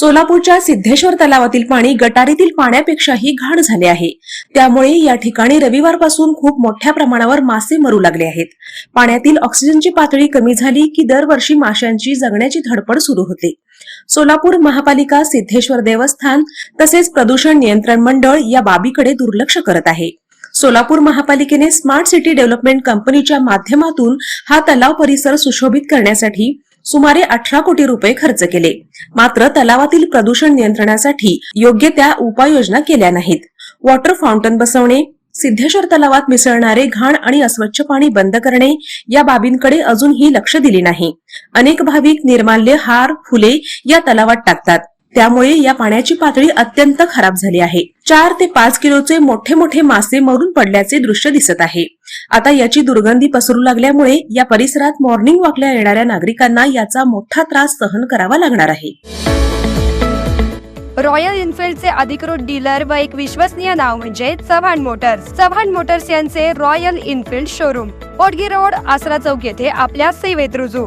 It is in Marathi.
सोलापूरच्या सिद्धेश्वर तलावातील पाणी गटारीतील पाण्यापेक्षाही घाण झाले आहे. त्यामुळे या ठिकाणी रविवारपासून खूप मोठ्या प्रमाणावर मासे मरू लागले आहेत. पाण्यातील ऑक्सिजनची पातळी कमी झाली की दरवर्षी माशांची जगण्याची धडपड सुरू होते. सोलापूर महापालिका सिद्धेश्वर देवस्थान तसेच प्रदूषण नियंत्रण मंडळ या बाबीकडे दुर्लक्ष करत आहे. सोलापूर महापालिकेने स्मार्ट सिटी डेव्हलपमेंट कंपनीच्या माध्यमातून हा तलाव परिसर सुशोभित करण्यासाठी सुमारे अठरा कोटी रुपये खर्च केले. मात्र तलावातील प्रदूषण नियंत्रणासाठी योग्य त्या उपाययोजना केल्या नाहीत. वॉटर फाउंटन बसवणे सिद्धेश्वर तलावात मिसळणारे घाण आणि अस्वच्छ पाणी बंद करणे या बाबींकडे अजूनही लक्ष दिले नाही. अनेक भाविक निर्माल्य हार फुले या तलावात टाकतात. त्यामुळे या पाण्याची पातळी अत्यंत खराब झाली आहे. चार ते पाच किलोचे मोठे मोठे मासे मरून पडल्याचे दृश्य दिसत आहे. आता याची दुर्गंधी पसरू लागल्यामुळे या परिसरात मॉर्निंग वॉकला येणाऱ्या नागरिकांना याचा मोठा त्रास सहन करावा लागणार आहे. रॉयल इन्फिल्डचे अधिकृत डीलर व एक विश्वसनीय नाव म्हणजे चव्हाण मोटर्स चव्हाण मोटर्स यांचे रॉयल इन्फिल्ड शोरूम पोटगी रोड आसरा चौक येथे आपल्या सेवेत रुजू.